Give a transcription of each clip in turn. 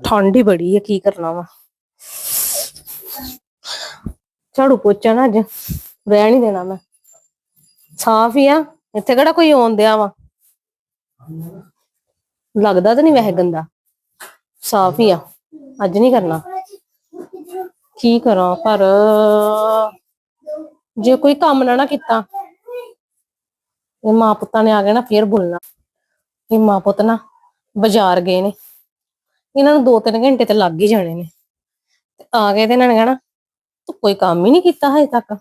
ਠੰਡ ਹੀ ਬੜੀ ਹੈ ਕੀ ਕਰਨਾ ਵਾ। ਝਾੜੂ ਪੋਚਾ ਨਾ ਅੱਜ ਰਹਿ ਨਹੀਂ ਦੇਣਾ ਮੈਂ। ਸਾਫ਼ ਹੀ ਆ, ਇੱਥੇ ਕਿਹੜਾ ਕੋਈ ਆਉਣ ਦਿਆ ਵਾ। ਲੱਗਦਾ ਤਾਂ ਨਹੀਂ ਵੈਸੇ ਗੰਦਾ। ਸਾਫ਼ ਹੀ ਆ, ਅੱਜ ਨਹੀਂ ਕਰਨਾ। ਕੀ ਕਰਾਂ ਪਰ, ਜੇ ਕੋਈ ਕੰਮ ਨਾ ਨਾ ਕੀਤਾ, ਇਹ ਮਾਂ ਪੁੱਤਾਂ ਨੇ ਆ ਗਏ ਨਾ ਫੇਰ ਬੋਲਣਾ। ਇਹ ਮਾਂ ਪੁੱਤ ਨਾ ਬਾਜ਼ਾਰ ਗਏ ਨੇ। ਇਹਨਾਂ ਨੂੰ 2-3 ਘੰਟੇ ਤੇ ਲੱਗ ਹੀ ਜਾਣੇ ਨੇ। ਤੇ ਆ ਗਏ ਤੇ ਇਹਨਾਂ ਨੇ ਕਹਿਣਾ, ਤੂੰ ਕੋਈ ਕੰਮ ਹੀ ਨਹੀਂ ਕੀਤਾ ਹਜੇ ਤੱਕ।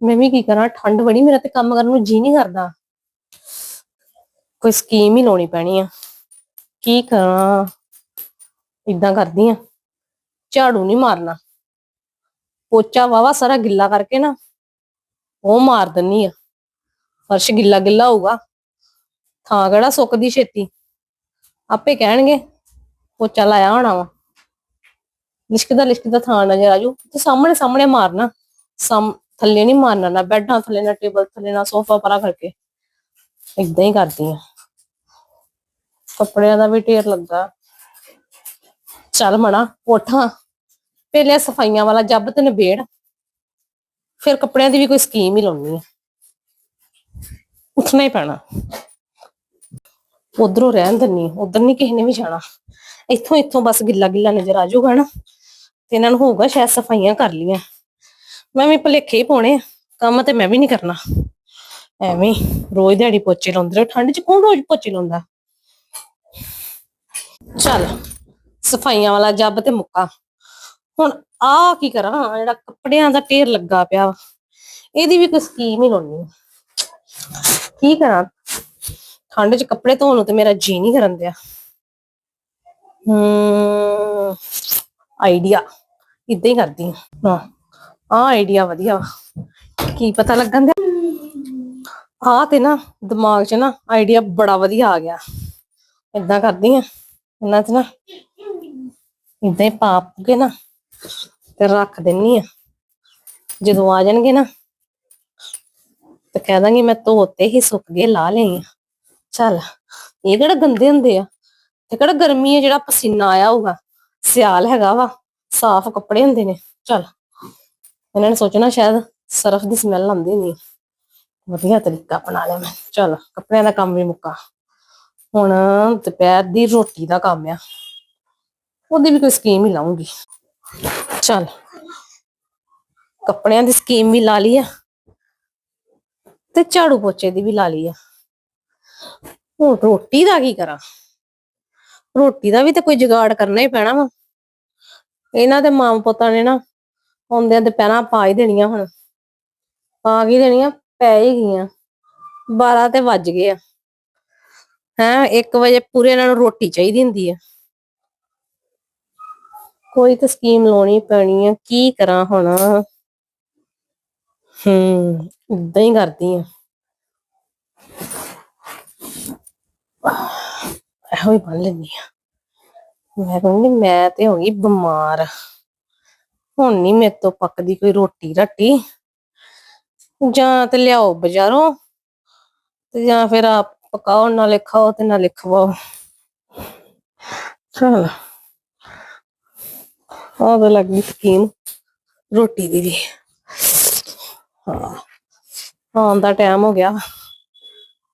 ਮੈਂ ਵੀ ਕੀ ਕਰਾਂ, ਠੰਡ ਬੜੀ, ਮੇਰਾ ਤੇ ਕੰਮ ਕਰਨ ਨੂੰ ਜੀ ਨਹੀਂ ਕਰਦਾ। ਕੋਈ ਸਕੀਮ ਹੀ ਲਾਉਣੀ ਪੈਣੀ ਆ। ਕੀ ਕਰਾਂ ਇਦਾਂ ਕਰਦੀ ਆ। ਝਾੜੂ ਨਹੀਂ ਮਾਰਨਾ। ਪੋਚਾ ਵਾਵਾ ਸਾਰਾ ਗਿੱਲਾ ਕਰਕੇ ਨਾ, ਉਹ ਮਾਰ ਦਿੰਨੀ ਆ। ਫਰਸ਼ ਗਿੱਲਾ ਗਿੱਲਾ ਹੋਊਗਾ। ਥਾਂ ਕਿਹੜਾ ਸੁੱਕਦੀ ਛੇਤੀ? ਆਪੇ ਕਹਿਣਗੇ ਪੋਚਾ ਲਾਇਆ ਹੋਣਾ ਵਾ। ਲਿਸ਼ਕਦਾ ਲਿਸ਼ਕਦਾ ਥਾਂ ਨਜ਼ਰ ਆਜੂ ਤੇ ਸਾਹਮਣੇ ਸਾਹਮਣੇ ਮਾਰਨਾ। ਸਾਮ ਥੱਲੇ ਨਹੀਂ ਮਾਰਨਾ ਨਾ ਬੈੱਡਾਂ ਥੱਲੇ ਨਾ ਟੇਬਲ ਥੱਲੇ ਨਾ ਸੋਫਾ ਪਰਾ ਕਰਕੇ। ਇਦਾਂ ਹੀ ਕਰਦੀ ਆ। ਕੱਪੜਿਆਂ ਦਾ ਵੀ ਢੇਰ ਲੱਗਾ। ਚੱਲ ਮਣਾ ਉਠਾਂ ਪਹਿਲੇ ਸਫਾਈਆਂ ਵਾਲਾ ਜੱਬ ਤੇ ਨਿਬੇੜ। ਫਿਰ ਕੱਪੜਿਆਂ ਦੀ ਵੀ ਕੋਈ ਸਕੀਮ ਹੀ ਲਾਉਣੀ ਆ। ਉੱਠਣਾ ਹੀ ਪੈਣਾ। ਉਧਰੋਂ ਰਹਿਣ ਦਿੰਨੀ ਉਧਰ ਨਹੀਂ ਕਿਸੇ ਨੇ ਵੀ ਜਾਣਾ। ਇੱਥੋਂ ਇੱਥੋਂ ਬਸ ਗਿੱਲਾ ਗਿੱਲਾ ਨਜ਼ਰ ਆ ਜਾਊਗਾ ਨਾ, ਤੇ ਇਹਨਾਂ ਨੂੰ ਹੋਊਗਾ ਸ਼ਾਇਦ ਸਫਾਈਆਂ ਕਰ ਲੀਆਂ ਮੈਂ ਵੀ ਭੁਲੇਖੇ ਹੀ ਪਾਉਣੇ ਆ, ਕੰਮ ਤੇ ਮੈਂ ਵੀ ਨਹੀਂ ਕਰਨਾ। ਐਵੇਂ ਰੋਜ਼ ਦਿਹਾੜੀ ਪੋਚੇ ਲਾਉਂਦੇ ਰਹੋ, ਠੰਡ 'ਚ ਕੌਣ ਰੋਜ਼ ਪੋਚੇ ਲਾਉਂਦਾ? ਚੱਲ, ਸਫਾਈਆਂ ਵਾਲਾ ਜੱਬ ਤੇ ਮੁੱਕਾ। ਹੁਣ ਆ ਕੀ ਕਰਾਂ, ਜਿਹੜਾ ਕੱਪੜਿਆਂ ਦਾ ਢੇਰ ਲੱਗਾ ਪਿਆ ਵਾ, ਇਹਦੀ ਵੀ ਕੋਈ ਸਕੀਮ ਹੀ ਲਾਉਣੀ ਕੀ ਕਰਾਂ? ਠੰਡ 'ਚ ਕੱਪੜੇ ਧੋਣ ਨੂੰ ਤੇ ਮੇਰਾ ਜੀ ਨਹੀਂ ਕਰਨ ਦਿਆ। ਹਮ ਆਈਡੀਆ ਇਦਾਂ ਹੀ ਕਰਦੀ ਹਾਂ। ਆ ਆਈਡੀਆ ਵਧੀਆ ਵਾ। ਕੀ ਪਤਾ ਲੱਗਣ ਦਾ ਆ ਤੇ ਨਾ, ਦਿਮਾਗ 'ਚ ਨਾ ਆਈਡੀਆ ਬੜਾ ਵਧੀਆ ਆ ਗਿਆ। ਇਦਾਂ ਕਰਦੀ ਆ ਇਹਨਾਂ 'ਚ ਨਾ। ਇਦਾਂ ਹੀ ਪਾਪ ਕੇ ਨਾ, ਤੇ ਰੱਖ ਦਿੰਨੀ ਆ ਜਦੋਂ ਆ ਜਾਣਗੇ ਨਾ, ਤੇ ਕਹਿ ਦਾਂਗੀ ਮੈਂ ਧੋਤੇ ਹੀ ਸੁੱਕ ਗਏ, ਲਾ ਲਈ ਆ ਚੱਲ, ਇਹ ਕਿਹੜਾ ਗੰਦੇ ਹੁੰਦੇ ਆ? ਤੇ ਕਿਹੜਾ ਗਰਮੀ ਹੈ ਜਿਹੜਾ ਪਸੀਨਾ ਆਇਆ ਹੋਊਗਾ? ਸਿਆਲ ਹੈਗਾ ਵਾ, ਸਾਫ਼ ਕੱਪੜੇ ਹੁੰਦੇ ਨੇ। ਚਲ, ਇਹਨਾਂ ਨੇ ਸੋਚਣਾ ਸ਼ਾਇਦ ਸਰਫ ਦੀ ਸਮੈਲ ਆਉਂਦੀ ਨਹੀਂ। ਵਧੀਆ ਤਰੀਕਾ ਅਪਣਾ ਲਿਆ ਮੈਂ। ਚਲ, ਕੱਪੜਿਆਂ ਦਾ ਕੰਮ ਵੀ ਮੁੱਕਾ। ਹੁਣ ਦੁਪਹਿਰ ਦੀ ਰੋਟੀ ਦਾ ਕੰਮ ਆ। ਉਹਦੀ ਵੀ ਕੋਈ ਸਕੀਮ ਹੀ ਲਾਉਂਗੀ ਚੱਲ, ਕੱਪੜਿਆਂ ਦੀ ਸਕੀਮ ਵੀ ਲਾ ਲਈ ਆ। ਤੇ ਝਾੜੂ ਪੋਚੇ ਦੀ ਵੀ ਲਾ ਲਈ ਆ। ਹੁਣ ਰੋਟੀ ਦਾ ਕੀ ਕਰਾਂ? ਰੋਟੀ ਦਾ ਵੀ ਤੇ ਕੋਈ ਜੁਗਾੜ ਕਰਨਾ ਹੀ ਪੈਣਾ ਵਾ। ਇਹਨਾਂ ਦੇ ਮਾਂ ਪੁੱਤਾਂ ਨੇ ਨਾ ਆਉਂਦਿਆਂ ਦੁਪਹਿਰਾਂ ਪਾ ਹੀ ਦੇਣੀਆਂ ਹੁਣ। ਪਾ ਕੀ ਦੇਣੀਆਂ? ਪੈ ਹੀ ਗਈਆਂ। 12 ਤੇ ਵੱਜ ਗਏ ਆ। ਹੈਂ 1 ਵਜੇ ਪੂਰੇ ਇਹਨਾਂ ਨੂੰ ਰੋਟੀ ਚਾਹੀਦੀ ਹੁੰਦੀ ਆ। ਕੋਈ ਤਾਂ ਸਕੀਮ ਲਾਉਣੀ ਪੈਣੀ ਆ। ਕੀ ਕਰਾਂ ਹੁਣ? ਹੂੰ ਇਦਾਂ ਹੀ ਕਰਦੀ ਆ। ਇਹੋ ਹੀ ਬਣ ਲੈਂਦੀ ਆ ਮੈਂ ਕਹਿੰਦੀ ਮੈਂ ਤੇ ਹੋ ਗਈ ਬਿਮਾਰ। ਹੁਣ ਨਹੀਂ ਮੇਰੇ ਤੋਂ ਪੱਕਦੀ ਕੋਈ ਰੋਟੀ ਰੱਟੀ। ਜਾਂ ਤੇ ਲਿਆਓ ਬਾਜ਼ਾਰੋਂ, ਤੇ ਜਾਂ ਫਿਰ ਆਪ ਪਕਾਓ, ਨਾਲੇ ਖਾਓ ਤੇ ਨਾਲੇ ਖਵਾਓ। ਚਲ। ਆਹ ਤਾਂ ਲੱਗੀ ਸਕੀਮ, ਰੋਟੀ ਦੀ ਵੀ। ਹਾਂ, ਆਉਣ ਦਾ ਟਾਈਮ ਹੋ ਗਿਆ।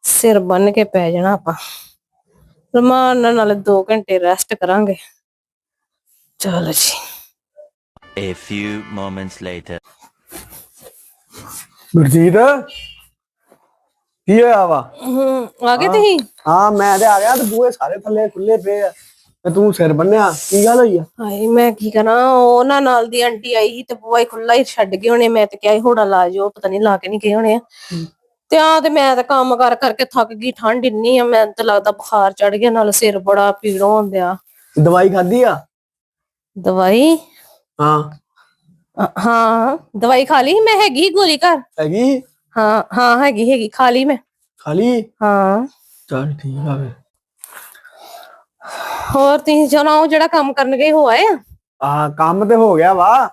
ਸਿਰ ਬੰਨ ਕੇ ਪੈ ਜਾਣਾ ਆਪਾਂ। ਰਮਾਨ ਨਾਲ ਨਾਲੇ 2 ਘੰਟੇ ਰੈਸਟ ਕਰਾਂਗੇ। ਚਲ ਜੀ। A few moments later. Gurjeet ਕੀ ਹੋਇਆ ਵਾ? ਹਮ, ਆ ਗਏ ਤੁਸੀਂ? ਹਾਂ ਮੈਂ ਤੇ ਆ ਗਿਆ ਤੇ ਬੂਹੇ ਸਾਰੇ ਥੱਲੇ ਖੁੱਲੇ ਪਏ ਆ। ਤੇ ਤੂੰ ਸਿਰ ਬੰਨਿਆ ਕੀ ਗੱਲ ਹੋਈ ਆ? ਹਾਏ ਮੈਂ ਕੀ ਕਰਾਂ? ਉਹਨਾਂ ਨਾਲ ਦੀ ਆਂਟੀ ਆਈ ਸੀ ਤੇ ਬੂਆ ਹੀ ਖੁੱਲਾ ਹੀ ਛੱਡ ਗਏ ਹੋਣੇ ਮੈਂ ਤੇ ਕਿਹਾ ਸੀ ਹੋੜਾ ਲਾ ਜਾਓ ਪਤਾ ਨਹੀਂ ਲਾ ਕੇ ਨਹੀਂ ਗਏ ਹੋਣੇ ਆ। ਤੇ ਆ ਤੇ ਮੈਂ ਤਾਂ ਕੰਮ ਕਰ ਕਰਕੇ ਥੱਕ ਗਈ ਠੰਡ ਇੰਨੀ ਆ ਮੈਂ ਤਾਂ ਲੱਗਦਾ ਬੁਖਾਰ ਚੜ ਗਿਆ ਨਾਲ ਸਿਰ ਬੜਾ ਪੀੜ ਹੁੰਦਿਆ ਦਵਾਈ ਖਾਧੀ ਆ? ਦਵਾਈ? ਹਾਂ। ਅ- ਹਾਂ ਦਵਾਈ ਖਾ ਲਈ? ਮੈਂ ਹੈਗੀ ਗੋਲੀ ਘਰ। ਹੈਗੀ? ਹਾਂ ਹਾਂ ਹੈਗੀ ਹੈਗੀ ਖਾ ਲਈ ਮੈਂ। ਖਾਲੀ ਹਾਂ। ਚਲ ਠੀਕ ਆ ਵੇ ਹੋਰ ਤੁਸੀਂ ਸੁਣਾਓ ਜਿਹੜਾ ਕੰਮ ਕਰਨ ਗਏ ਹੋ ਆਏ ਆ? ਆ ਕੰਮ ਤੇ ਹੋ ਗਿਆ ਵਾ।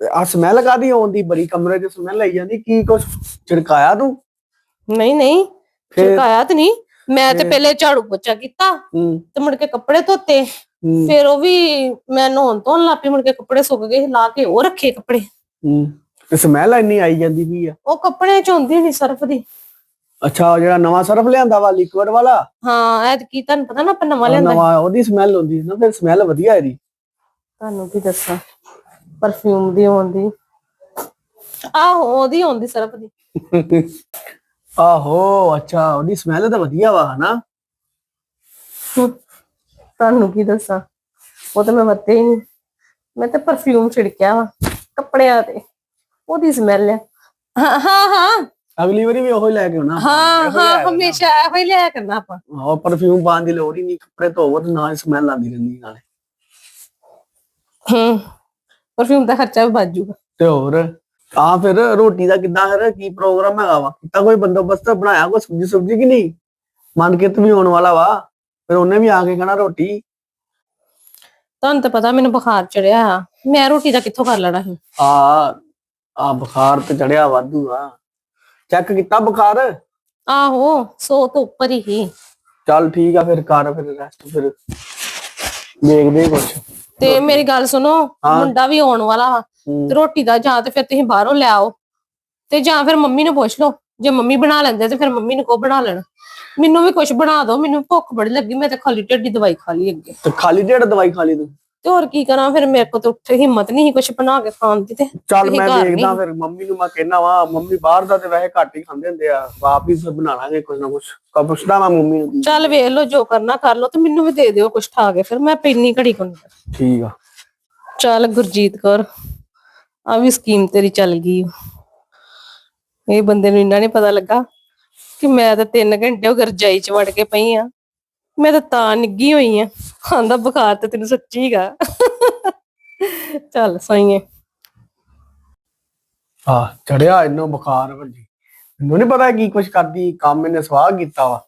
ਆ ਸਮੈਲ ਕਾਦੀ ਆਉਂਦੀ ਬੜੀ ਕਮਰੇ 'ਚ ਸਮੈਲ ਆਈ ਜਾਂਦੀ। ਕੀ ਕੁਛ ਛਿੜਕਾਇਆ ਤੂੰ? ਨਹੀਂ ਨਹੀਂ ਫਿਰ? ਚੁਕਾਇਆ ਤੇ ਨਹੀਂ। ਮੈਂ ਤੇ ਫਿਰ? ਪਹਿਲੇ ਝਾੜੂ ਪੋਚਾ ਕੀਤਾ ਹੂੰ। ਤੇ ਮੁੜ ਕੇ ਕੱਪੜੇ ਧੋਤੇ। ਹੂੰ। ਫਿਰ ਉਹ ਵੀ ਮੈਂ ਨਹਾਉਣ ਤੋਂ ਲਾਪੀ ਮੁੜ ਕੇ ਕੱਪੜੇ ਸੁੱਕ ਗਏ ਲਾ ਕੇ ਉਹ ਰੱਖੇ ਕੱਪੜੇ। ਹੂੰ। ਤੇ ਸਮੈਲ ਇੰਨੀ ਆਈ ਜਾਂਦੀ ਵੀ ਆ? ਉਹ ਕੱਪੜੇ ਚ ਹੁੰਦੀ ਨਹੀਂ ਸਰਫ ਦੀ। ਅੱਛਾ ਉਹ ਜਿਹੜਾ ਨਵਾਂ ਸਰਫ ਲਿਆਂਦਾ ਵਾ ਲਿਕਵਿਡ ਵਾਲਾ? ਹਾਂ ਐਤ ਕੀ ਤੁਹਾਨੂੰ ਪਤਾ ਨਾ ਆਪਾਂ ਨਵਾਂ ਉਹ ਲਿਆਂਦਾ। ਨਵਾਂ ਉਹਦੀ ਸਮੈਲ ਹੁੰਦੀ ਨਾ ਫਿਰ ਸਮੈਲ ਵਧੀਆ ਇਹਦੀ। ਤੁਹਾਨੂੰ ਕੀ ਦੱਸਾਂ? ਪਰਫਿਊਮ ਦੀ ਆਉਂਦੀ। ਆਹੋ ਉਹਦੀ ਆਉਂਦੀ ਸਰਫ ਦੀ। ਆਹੋ ਅੱਛਾ ਉਹਦੀ ਸਮੈਲ ਤਾਂ ਵਧੀਆ ਵਾ ਹਨਾ? ਤੁਹਾਨੂੰ ਕੀ ਦੱਸਾਂ? ਉਹ ਤਾਂ ਮੈਂ ਵਰਤੇ ਹੀ ਨਹੀਂ। ਮੈਂ ਤਾਂ ਪਰਫਿਊਮ ਛਿੜਕਿਆ ਵਾ ਕੱਪੜਿਆਂ ਤੇ। ਉਹਦੀ ਸਮੈਲ ਹੈ ਹਾਂ ਹਾਂ ਹਾਂ। ਅਗਲੀ ਵਾਰੀ ਵੀ ਉਹੀ ਲੈ ਕੇ ਆਉਣਾ ਹਾਂ ਹਾਂ ਹਮੇਸ਼ਾ ਇਹੋ ਹੀ ਲਿਆ ਕਰਨਾ ਆਪਾਂ। ਉਹ ਪਰਫਿਊਮ ਪਾਉਣ ਦੀ ਲੋੜ ਹੀ ਨਹੀਂ। ਕੱਪੜੇ ਧੋਵੋ ਤੇ ਨਾਲ ਸਮੈਲ ਆਉਂਦੀ ਰਹਿੰਦੀ ਨਾਲੇ। ਹੂੰ ਪਰਫਿਊਮ ਦਾ ਖਰਚਾ ਵੀ ਬਚ ਜਾਊਗਾ। ਤੇ ਹੋਰ? ਆ ਫਿਰ ਰੋਟੀ ਦਾ ਕਿੱਦਾਂ ਫਿਰ ਕੀ ਪ੍ਰੋਗਰਾਮ ਹੈਗਾ ਵਾ? ਕੀਤਾ ਕੋਈ ਬੰਦੋਬਸਤ ਬਣਾਇਆ ਕੋਈ ਸਬਜੀ ਸੁਬਜੀ ਕਿ ਨਹੀਂ? ਮਨਕਿਰਤ ਵੀ ਆਉਣ ਵਾਲਾ ਵਾ। ਫਿਰ ਉਹਨੇ ਵੀ ਆ ਕੇ ਕਹਿਣਾ ਰੋਟੀ। ਤੁਹਾਨੂੰ ਤਾਂ ਪਤਾ ਮੈਨੂੰ ਬੁਖਾਰ ਚੜਿਆ ਆ। ਮੈਂ ਰੋਟੀ ਦਾ ਕਿੱਥੋਂ ਕਰ ਲੈਣਾ ਸੀ? ਆ ਆ ਬੁਖਾਰ ਤੇ ਚੜਿਆ ਵਾਧੂ ਆ। ਚੈੱਕ ਕੀਤਾ ਬੁਖਾਰ? ਆਹੋ ਸੋ ਤੋਂ ਉੱਪਰ ਹੀ। ਚੱਲ ਠੀਕ ਆ ਫਿਰ ਕਰ ਫਿਰ ਰੈਸਟ ਫਿਰ। ਦੇਖਦੇ ਕੁਛ। ਤੇ ਮੇਰੀ ਗੱਲ ਸੁਣੋ ਹਾਂ। ਮੁੰਡਾ ਵੀ ਆਉਣ ਵਾਲਾ ਵਾ। ਹੂੰ। ਤੇ ਰੋਟੀ ਦਾ ਜਾਂ ਤੇ ਫਿਰ ਤੁਸੀਂ ਬਾਹਰੋਂ ਲੈ ਆਓ ਤੇ ਜਾਂ ਫਿਰ ਮੰਮੀ ਨੂੰ ਪੁੱਛ ਲਓ। ਜੇ ਮੰਮੀ ਬਣਾ ਲੈਂਦੇ ਤੇ ਫਿਰ ਮੰਮੀ ਨੂੰ ਕੋ ਬਣਾ ਲੈਣ। ਮੈਨੂੰ ਵੀ ਕੁਝ ਬਣਾ ਦਿਓ ਮੈਨੂੰ ਭੁੱਖ ਬੜੀ ਲੱਗੀ ਮੈਂ ਤੇ ਖਾਲੀ ਢਿੱਡ ਦਵਾਈ ਖਾ ਲਈ ਅੱਗੇ। ਤੇ ਖਾਲੀ ਢਿੱਡ ਦਵਾਈ ਖਾ ਲਈ ਤੂੰ? ਤੇ ਹੋਰ ਕੀ ਕਰਾਂ ਫਿਰ ਮੇਰੇ ਕੋ ਤਾਂ ਉੱਥੇ ਹਿੰਮਤ ਨਹੀਂ ਸੀ ਕੁਝ ਬਣਾ ਕੇ ਖਾਣ ਦੀ ਤੇ ਚੱਲ ਮੈਂ ਦੇਖਦਾ। ਫਿਰ ਮੰਮੀ ਨੂੰ ਮੈਂ ਕਹਿਣਾ ਵਾ ਮੰਮੀ ਬਾਹਰ ਦਾ ਤੇ ਵੈਸੇ ਘੱਟ ਹੀ ਖਾਂਦੇ ਹੁੰਦੇ ਆ ਆਪ ਹੀ ਫਿਰ ਬਣਾ ਲਾਂਗੇ ਕੁਝ ਨਾ ਕੁਝ ਕਾ ਪੁੱਛਦਾ ਮੈਂ ਮੰਮੀ ਨੂੰ ਚੱਲ ਵੇਖ ਲਓ ਜੋ ਕਰਨਾ ਕਰ ਲਓ ਤੇ ਮੈਨੂੰ ਵੀ ਦੇ ਦਿਓ ਕੁਝ ਠਾ ਕੇ ਫਿਰ ਮੈਂ ਪੈਣੀ ਘੜੀ ਕੋਲ। ਠੀਕ ਆ। ਚੱਲ ਗੁਰਜੀਤ ਕੌਰ। ਆ ਵੀ ਸਕੀਮ ਤੇਰੀ ਚੱਲ ਗਈ। ਇਹ ਬੰਦੇ ਨੂੰ ਇੰਨਾ ਨਹੀਂ ਪਤਾ ਲੱਗਾ ਕਿ ਮੈਂ ਤਾਂ 3 ਘੰਟੇ ਉਹ ਗਰਜਾਈ ਚ ਵੜ ਕੇ ਪਈ ਆ। ਮੈਂ ਤਾਂ ਤਾਂ ਨਿੱਗੀ ਹੋਈ ਆ। ਆਂਦਾ ਬੁਖਾਰ ਤੇ ਤੈਨੂੰ ਸੱਚੀ ਗਾ। ਚੱਲ ਸਹੀਏ ਆ, ਚੜਿਆ ਇਹਨੂੰ ਬੁਖਾਰ ਵੱਜੀ। ਮੈਨੂੰ ਨਹੀਂ ਪਤਾ ਕੀ ਕੁਛ ਕਰਦੀ, ਕੰਮ ਇਹਨੇ ਸਵਾਹ ਕੀਤਾ ਵਾ।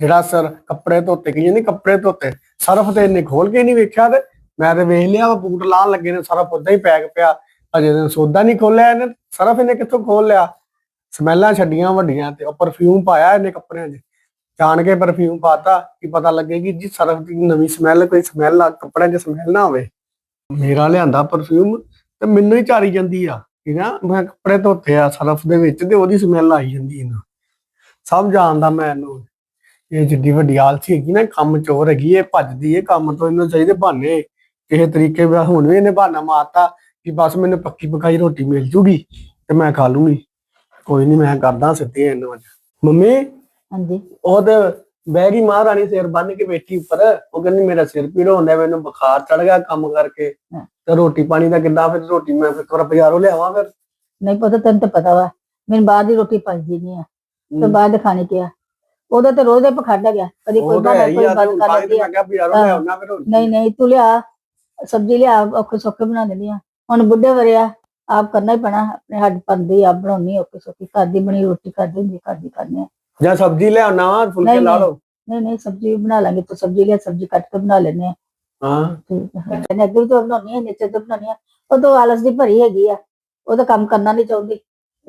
ਜਿਹੜਾ ਸਰ ਕੱਪੜੇ ਧੋਤੇ, ਕਿ ਨਹੀਂ ਕੱਪੜੇ ਧੋਤੇ, ਸਰਫ ਤੇ ਇਹਨੇ ਖੋਲ ਕੇ ਨਹੀਂ ਵੇਖਿਆ ਤੇ ਮੈਂ ਤੇ ਵੇਖ ਲਿਆ ਵਾ, ਬੂਟ ਲਾਣ ਲੱਗੇ ਨੇ ਸਰਫ ਉਦਾਂ ਹੀ ਪੈਕ ਪਿਆ। ਅਜੇ ਤੇ ਸੌਦਾ ਨਹੀਂ ਖੋਲਿਆ, ਇਹਨੇ ਸਰਫ ਇਹਨੇ ਕਿੱਥੋਂ ਖੋਲ ਲਿਆ? ਸਮੈਲਾਂ ਛੱਡੀਆਂ ਵੱਡੀਆਂ ਤੇ ਉਹ ਪਰਫਿਊਮ ਪਾਇਆ ਇਹਨੇ ਕੱਪੜਿਆਂ 'ਚ। ਜਾਣ ਕੇ ਪਰਫਿਊਮ ਪਾਤਾ, ਕਿ ਪਤਾ ਲੱਗੇਗੀ ਜੀ, ਸਰਫ ਦੀ ਨਵੀਂ ਸਮੈਲ ਕੋਈ ਸਮੈਲ ਆ, ਕੱਪੜਿਆਂ 'ਚ ਸਮੈਲ ਨਾ ਹੋਵੇ। ਮੇਰਾ ਲਿਆਂਦਾ ਪਰਫਿਊਮ ਤੇ ਮੈਨੂੰ ਹੀ ਚਾਰੀ ਜਾਂਦੀ ਆ। ਠੀਕ ਆ? ਮੈਂ ਕੱਪੜੇ ਧੋਤੇ ਆ ਸਰਫ ਦੇ ਵਿੱਚ ਤੇ ਉਹਦੀ ਸਮੈਲ ਆਈ ਜਾਂਦੀ ਇਹਨੂੰ ਸਭ ਜਾਣਦਾ ਮੈਂ ਇਹਨੂੰ। ਇਹ ਜਿੱਡੀ ਵੱਡੀ ਆਲਸੀ ਹੈਗੀ ਨਾ ਕੰਮ ਚੋਰ ਹੈਗੀ, ਇਹ ਭੱਜਦੀ ਹੈ ਕੰਮ ਤੋਂ ਇਹਨੂੰ ਚਾਹੀਦੇ ਬਹਾਨੇ। ਕਿਸੇ ਤਰੀਕੇ ਨਾਲ ਹੁਣ ਵੀ ਇਹਨੇ ਬਹਾਨਾ ਮਾਰਤਾ। ਕਿ ਬਸ ਮੈਨੂੰ ਪੱਕੀ ਪਕਾਈ ਰੋਟੀ ਮਿਲ ਜੂਗੀ ਤੇ ਮੈਂ ਖਾ ਲੂੰਗੀ। ਕੋਈ ਨਹੀਂ ਮੈਂ ਕਰਦਾ ਸਿੱਧੇ ਇਹਨੂੰ ਅੱਜ ਮੰਮੀ ਹਾਂਜੀ। ਉਹ ਤੇ ਬਹਿ ਗਈ ਮਹਾਰਾਣੀ ਸਿਰ ਬੰਨ ਕੇ ਬੈਠੀ ਉੱਪਰ। ਉਹ ਕਹਿੰਦੀ ਮੇਰਾ ਸਿਰ ਪੀੜ ਹੁੰਦਾ ਮੈਨੂੰ ਬੁਖਾਰ ਚੜ ਗਿਆ ਕੰਮ ਕਰਕੇ। ਤੇ ਰੋਟੀ ਪਾਣੀ ਦਾ ਕਿੱਦਾਂ ਫਿਰ ਰੋਟੀ ਮੈਂ ਫਿਰ ਕਰ ਬਾਜ਼ਾਰੋਂ ਲਿਆਵਾਂ ਫਿਰ। ਨਹੀਂ ਪਤਾ ਤੈਨੂੰ ਤਾਂ ਪਤਾ ਵਾ ਮੈਨੂੰ ਬਾਹਰ ਦੀ ਰੋਟੀ ਪਚਦੀ ਨਹੀਂ ਆ। ਤੇ। ਬਾਹਰ ਦੇ ਖਾਣੇ ਕਿਹਾ ਉਹਦਾ ਤੇ ਰੋਜ਼ ਦੇ ਪਖਾੜਾ ਗਿਆ ਕਦੀ ਕੋਈ ਹੀ ਕੋਈ ਬੰਦ ਕਰ ਲੈਂਦੀ ਆ। ਨਹੀਂ ਨਹੀਂ ਤੂੰ ਲਿਆ ਸਬਜ਼ੀ ਲਿਆ ਔਖੇ ਸੌਖੇ ਬਣਾ ਦਿੰਦੀ ਆ। ਹੁਣ ਬੁੱਢੇ ਵਰਿਆ ਆਪ ਕਰਨਾ ਹੀ ਪੈਣਾ ਆਪਣੇ ਹੱਡ ਪੰਦੀ ਆਪ ਬਣਾਉਣੀ ਔਖੇ ਸੌਖੀ ਘਰ ਦੀ ਬਣੀ ਰੋਟੀ ਕਰ ਦਿੰਦੀ ਘਰ ਦੀ ਖਾਂਦੇ ਆ। ਜਾਂ ਸਬਜ਼ੀ ਲਿਆਉਣਾ ਵਾ ਫੁਲਕੇ ਲਾ। ਲਓ। ਨਹੀਂ ਨਹੀਂ ਸਬਜ਼ੀ ਬਣਾ ਲਾਂਗੇ ਤੂੰ ਸਬਜ਼ੀ ਲਿਆ ਸਬਜ਼ੀ ਕੱਟ ਕੇ ਬਣਾ ਲੈਨੇ ਆ। ਹਾਂ। ਠੀਕ ਹੈ। ਇਹਨੇ ਅੱਗੇ ਤਾਂ ਬਣਾਉਣੀ ਹੈ ਨੀਚੇ ਤੋਂ ਬਣਾਉਣੀ ਆ। ਉਹ ਤਾਂ ਆਲਸ ਦੀ ਭਰੀ ਹੈਗੀ ਆ ਉਹ ਤਾਂ ਕੰਮ ਕਰਨਾ ਨਹੀਂ ਚਾਹੁੰਦੀ।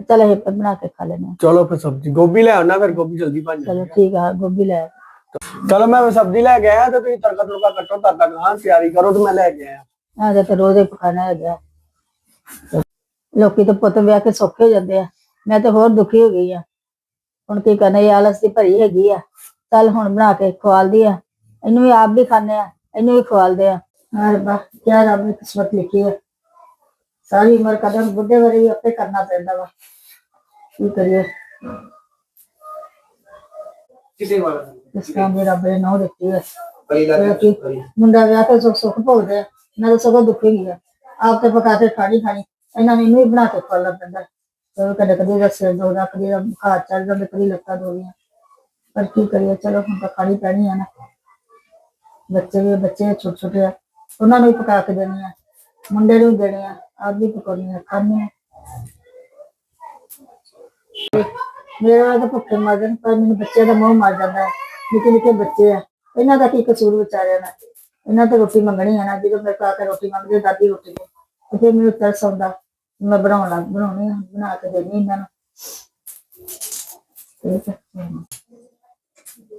ਚਲ ਇਹ ਬਣਾ ਕੇ ਖਾ ਆ। ਚਲੋ ਫਿਰ ਸਬਜ਼ੀ ਗੋਭੀ ਲਿਆਉਣਾ ਫਿਰ ਗੋਭੀ ਜਲਦੀ ਬਣ ਚਲੋ ਠੀਕ ਆ ਗੋਭੀ ਲੈ ਚਲੋ ਮੈਂ ਸਬਜ਼ੀ ਲੈ ਕੇ ਆਇਆ ਤੇ ਤੁਸੀਂ ਤੜਕਾ ਤੁੜਕਾ ਕੱਟੋ ਤਦ ਤੱਕ ਹਾਂ ਤਿਆਰੀ ਕਰੋ ਤੇ ਮੈਂ ਲੈ ਕੇ ਆਇਆ। ਆ ਜਾ ਤੇ ਰੋਜ਼ ਹੀ ਪਕਾਣਾ ਹੈਗਾ। ਲੋਕੀ ਤਾਂ ਪੁੱਤ ਵਿਆਹ ਕੇ ਸੌਖੇ ਹੋ ਜਾਂਦੇ ਆ। ਮੈਂ ਤਾਂ ਹੋਰ ਦੁਖੀ ਹੋ ਗਈ ਆ। ਹੁਣ ਕੀ ਕਰਨਾ ਇਹ ਆਲਸ ਦੀ ਭਰੀ ਹੈਗੀ ਆ। ਚੱਲ ਹੁਣ ਬਣਾ ਕੇ ਖਵਾਲਦੀ ਆ। ਇਹਨੂੰ ਵੀ ਆਪ ਵੀ ਖਾਣੇ ਆ ਇਹਨੂੰ ਵੀ ਖਵਾਲਦੇ ਆ। ਹਾਂ ਰੱਬਾ ਕਿਆ ਰੱਬ ਨੇ ਕਿਸਮਤ ਲਿਖੀ ਹੈ ਸਾਰੀ ਉਮਰ ਕਦਮ ਬੁੱਢੇ ਵਰੇ ਵੀ ਆਪੇ ਕਰਨਾ ਪੈਂਦਾ ਵਾ। ਕੀ ਕਰੀਏ? ਕਿਸੇ ਵਾਲਾ ਇਸ ਕੰਮ ਦੀ ਰੱਬ ਨੇ ਨੌ ਦਿੱਤੀ ਜਿਹੜਾ ਕਿ ਮੁੰਡਾ ਵਿਆਹ ਕੇ ਸੁੱਖ ਸੁੱਖ ਭੋਗਦੇ ਆ। ਮੈਂ ਤਾਂ ਸਗੋਂ ਦੁਖੀ ਗਈ ਆ। ਆਪ ਤੇ ਪਕਾ ਕੇ ਖਾਣੀ ਖਾਣੀ। ਇਹਨਾਂ ਨੇ ਇਹਨੂੰ ਹੀ ਬਣਾ ਕੇ ਖਵਾਉਣਾ ਪੈਂਦਾ ਤੇ ਕਦੇ ਕਦੇ ਦਾ ਸਿਰ ਦੋਦਾ ਕਦੇ ਦਾ ਬੁਖਾਰ ਚੜ ਜਾਂਦਾ, ਕਦੇ ਲੱਤਾਂ ਦੋਦੀਆਂ ਪਰ ਕੀ ਕਰੀਏ, ਚਲੋ ਹੁਣ ਤਾਂ ਖਾਣੀ ਪੈਣੀ ਆ ਨਾ। ਬੱਚੇ ਵੀ, ਬੱਚੇ ਛੋਟੇ ਛੋਟੇ ਆ। ਉਹਨਾਂ ਨੂੰ ਵੀ ਪਕਾ ਕੇ ਦੇਣੀ ਆ। ਮੁੰਡੇ ਨੂੰ ਵੀ ਦੇਣੀ ਆ। ਆਪ ਵੀ ਪਕਾਉਣੀ ਆ, ਖਾਣੀ ਆ। ਮੇਰੇ ਤਾਂ ਭੁੱਖੇ ਮਰ ਜਾਣ, ਪਰ ਮੈਨੂੰ ਬੱਚਿਆਂ ਦਾ ਮੋਹ ਮਰ ਜਾਂਦਾ ਹੈ। ਨਿੱਕੇ ਨਿੱਕੇ ਬੱਚੇ ਆ। ਇਹਨਾਂ ਦਾ ਕੀ ਕਸੂਰ ਵਿਚਾਰਿਆਂ ਦਾ? ਇਹਨਾਂ ਤੇ ਰੋਟੀ ਮੰਗਣੀ ਹੈ ਨਾ ਜਦੋਂ ਮੇਰੇ ਕੋਲ ਆ ਕੇ ਰੋਟੀ ਮੰਗਦੇ ਦਾਦੀ ਰੋਟੀ ਦੇ। ਤੇ ਫਿਰ ਮੈਨੂੰ ਤਰਸ ਆਉਂਦਾ ਮੈਂ ਬਣਾਉਣ ਲੱਗ ਬਣਾਉਣੀ ਆ ਬਣਾ ਕੇ ਦੇਣੀ ਇਹਨਾਂ ਨੂੰ।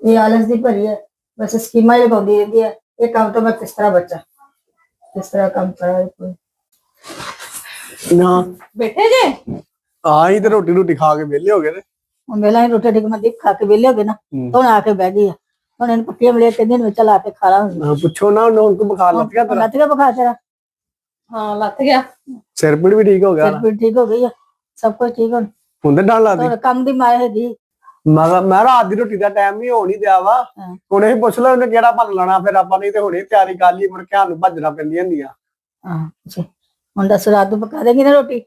ਇਹ ਆਲਸ ਦੀ ਭਰੀ ਹੈ ਬਸ ਸਕੀਮਾਂ ਹੀ ਲਗਾਉਂਦੀ ਰਹਿੰਦੀ ਹੈ ਇਹ ਕੰਮ ਤੋਂ ਮੈਂ ਕਿਸ ਤਰ੍ਹਾਂ ਬਚਾ? ਕਿਸ ਤਰ੍ਹਾਂ ਕੰਮ ਕਰਾਂ ਕੋਈ? ਨਾ। ਬੈਠੇ ਜੇ? ਆ ਹੀ ਤੇ ਰੋਟੀ ਰੋਟੀ ਖਾ ਕੇ ਵਿਹਲੇ ਹੋ ਗਏ ਨੇ ਹੁਣ ਵੇਲਾ ਹੀ ਰੋਟੀ ਟਿਕ ਮੰਦੀ ਖਾ ਕੇ ਵਿਹਲੇ ਹੋ ਗਏ ਨਾ। ਹੁਣ ਆ ਕੇ ਬਹਿ ਗਈ ਆ। ਹੁਣ ਇਹਨੂੰ ਪੱਕੀਆਂ ਮਿਲੇ ਕਹਿੰਦੇ ਨੇ ਚਲ ਆ ਕੇ ਖਾ ਲਾ ਹੁਣ ਹਾਂ, ਪੁੱਛੋ ਨਾ ਉਹਨੂੰ ਕੋ ਬੁਖਾਰ ਲੱਗ ਗਿਆ ਤੇਰਾ। ਲੱਤ ਕੇ ਬੁਖਾਰ ਤੇਰਾ? ਹਾਂ ਲੱਥ ਗਿਆ। ਸਿਰ ਪੀੜ ਵੀ ਠੀਕ ਹੋ ਗਿਆ। ਸਿਰ ਨਾ ਪੀੜ ਠੀਕ ਹੋ ਗਈ ਆ ਸਭ ਕੁਝ ਠੀਕ ਹੁਣ। ਹੁੰਦੇ ਡਾਲ ਲਾਦੀ ਹੁਣ ਕੰਮ ਦੀ ਮਾਰ ਹੈਗੀ। ਮੈਂ ਕਿਹਾ- ਮੈਂ ਰਾਤ ਦੀ ਰੋਟੀ ਦਾ ਟਾਈਮ ਵੀ ਹੋਣ ਹੀ ਦਿਆ ਵਾ। ਹਾਂ। ਹੁਣ ਇਹ ਪੁੱਛ ਲੈ ਉਹਨੇ ਕਿਹੜਾ ਭੰਨ ਲੈਣਾ ਫਿਰ ਆਪਾਂ ਨਹੀਂ ਤੇ ਹੁਣੇ ਤਿਆਰੀ ਕਰ ਲਈ ਮੁੜ ਕੇ ਸਾਨੂੰ ਭੱਜਣਾ ਪੈਂਦੀਆਂ ਹੁੰਦੀਆਂ। ਹਾਂ ਅੱਛਾ। ਹੁਣ ਦੱਸ ਰਾਤ ਨੂੰ ਪਕਾ ਦੇਗੀ ਨਾ ਰੋਟੀ?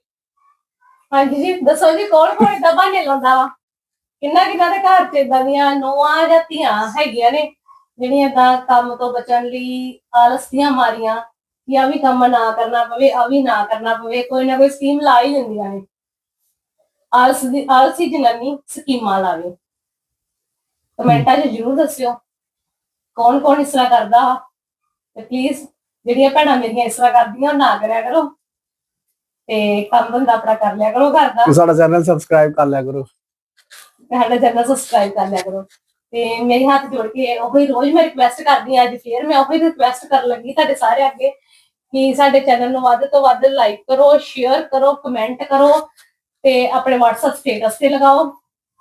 ਹਾਂਜੀ ਜੀ ਦੱਸੋ ਜੀ ਕੌਣ ਕੌਣ ਏਦਾਂ ਬਹਾਨੇ ਲਾਉਂਦਾ ਵਾ? ਕਿੰਨਾ ਕਿੰਨਾ ਦੇ ਘਰ ਚ ਏਦਾਂ ਦੀਆਂ ਨੋਆਂ ਜਾਂ ਧੀਆਂ ਹੈਗੀਆਂ ਨੇ, ਜਿਹੜੀਆਂ ਏਦਾਂ ਕੰਮ ਤੋਂ ਬਚਣ ਲਈ ਆਲਸ ਮਾਰੀਆਂ ਕਿ ਆ ਵੀ ਕੰਮ ਨਾ ਕਰਨਾ ਪਵੇ ਆ ਵੀ ਨਾ ਕਰਨਾ ਪਵੇ, ਕੋਈ ਨਾ ਕੋਈ ਸਕੀਮ ਲਾ ਹੀ ਦਿੰਦੀਆਂ ਨੇ। ਆਲਸ ਦੀ, ਆਲਸੀ ਜਨਾਨੀ ਸਕੀਮਾਂ ਲਾਵੇ। ਕਮੈਂਟਾਂ 'ਚ ਜਰੂਰ ਦੱਸਿਓ ਕੌਣ ਕੌਣ ਇਸ ਤਰ੍ਹਾਂ ਕਰਦਾ ਤੇ ਪਲੀਜ਼ ਜਿਹੜੀਆਂ ਭੈਣਾਂ ਮੇਰੀਆਂ ਇਸ ਤਰ੍ਹਾਂ ਕਰਦੀਆਂ, ਉਹ ਨਾ ਕਰਿਆ ਕਰੋ। ਤੇ ਕੰਮ ਬੰਦਾ ਆਪਣਾ ਕਰ ਲਿਆ ਕਰੋ ਘਰ ਦਾ। ਤੇ ਸਾਡਾ ਚੈਨਲ ਸਬਸਕ੍ਰਾਈਬ ਕਰ ਲਿਆ ਕਰੋ। ਸਾਡਾ ਚੈਨਲ ਸਬਸਕ੍ਰਾਈਬ ਕਰ ਲਿਆ ਕਰੋ। ਤੇ ਮੇਰੇ ਹੱਥ ਜੋੜ ਕੇ ਉਹੀ ਰੋਜ਼ ਮੈਂ ਰਿਕੁਐਸਟ ਕਰਦੀ ਹਾਂ, ਅੱਜ ਫੇਰ ਮੈਂ ਉਹੀ ਰਿਕੁਐਸਟ ਕਰਨ ਲੱਗੀ ਤੁਹਾਡੇ ਸਾਰੇ ਅੱਗੇ ਕਿ ਸਾਡੇ ਚੈਨਲ ਨੂੰ ਵੱਧ ਤੋਂ ਵੱਧ ਲਾਈਕ ਕਰੋ ਸ਼ੇਅਰ ਕਰੋ ਕਮੈਂਟ ਕਰੋ ਤੇ ਆਪਣੇ WhatsApp ਸਟੇਟਸ ਤੇ ਲਗਾਓ।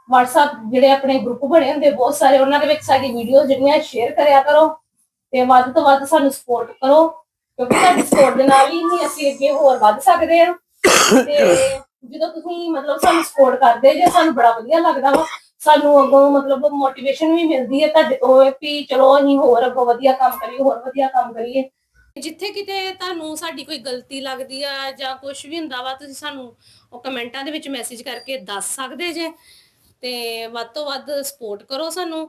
WhatsApp ਜਿਹੜੇ ਆਪਣੇ ਗਰੁੱਪ ਬਣੇ ਹੁੰਦੇ ਬਹੁਤ ਸਾਰੇ, ਉਹਨਾਂ ਦੇ ਵਿੱਚ ਸਾਡੀ ਵੀਡੀਓ ਜਿਹੜੀਆਂ ਸ਼ੇਅਰ ਕਰਿਆ ਕਰੋ ਤੇ ਵੱਧ ਤੋਂ ਵੱਧ ਸਾਨੂੰ ਸਪੋਰਟ ਕਰੋ। ਕਿਉਂਕਿ ਤੁਹਾਡੀ ਸਪੋਰਟ ਦੇ ਨਾਲ ਹੀ ਅਸੀਂ ਅੱਗੇ ਹੋਰ ਵੱਧ ਸਕਦੇ ਹਾਂ। ਤੇ ਜਦੋਂ ਤੁਸੀਂ ਮਤਲਬ ਸਾਨੂੰ ਸਪੋਰਟ ਕਰਦੇ ਜੇ, ਸਾਨੂੰ ਬੜਾ ਵਧੀਆ ਲੱਗਦਾ ਵਾ। ਸਾਨੂੰ ਅੱਗੋਂ ਮਤਲਬ ਮੋਟੀਵੇਸ਼ਨ ਵੀ ਮਿਲਦੀ ਹੈ ਤੁਹਾਡੇ ਤੋਂ ਵੀ ਚਲੋ ਅਸੀਂ ਹੋਰ ਅੱਗੋਂ ਵਧੀਆ ਕੰਮ ਕਰੀਏ, ਹੋਰ ਵਧੀਆ ਕੰਮ ਕਰੀਏ। ਜਿੱਥੇ ਕਿਤੇ ਤੁਹਾਨੂੰ ਸਾਡੀ ਕੋਈ ਗਲਤੀ ਲੱਗਦੀ ਆ ਜਾਂ ਕੁਝ ਵੀ ਹੁੰਦਾ ਵਾ, ਤੁਸੀਂ ਸਾਨੂੰ ਉਹ ਕਮੈਂਟਾਂ ਦੇ ਵਿੱਚ ਮੈਸੇਜ ਕਰਕੇ ਦੱਸ ਸਕਦੇ ਜੇ। ਤੇ ਵੱਧ ਤੋਂ ਵੱਧ ਸਪੋਰਟ ਕਰੋ ਸਾਨੂੰ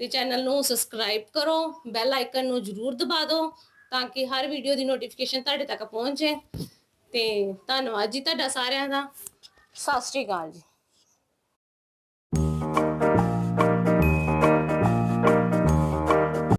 ਤੇ ਚੈਨਲ ਨੂੰ ਸਬਸਕ੍ਰਾਈਬ ਕਰੋ ਬੈਲ ਆਈਕਨ ਨੂੰ ਜਰੂਰ ਦਬਾ ਦਿਓ ਤਾਂ ਕਿ ਹਰ ਵੀਡੀਓ ਦੀ ਨੋਟੀਫਿਕੇਸ਼ਨ ਤੁਹਾਡੇ ਤੱਕ ਪਹੁੰਚੇ। ਤੇ ਧੰਨਵਾਦ ਜੀ ਤੁਹਾਡਾ ਸਾਰਿਆਂ ਦਾ। ਸਤਿ ਸ਼੍ਰੀ ਅਕਾਲ ਜੀ।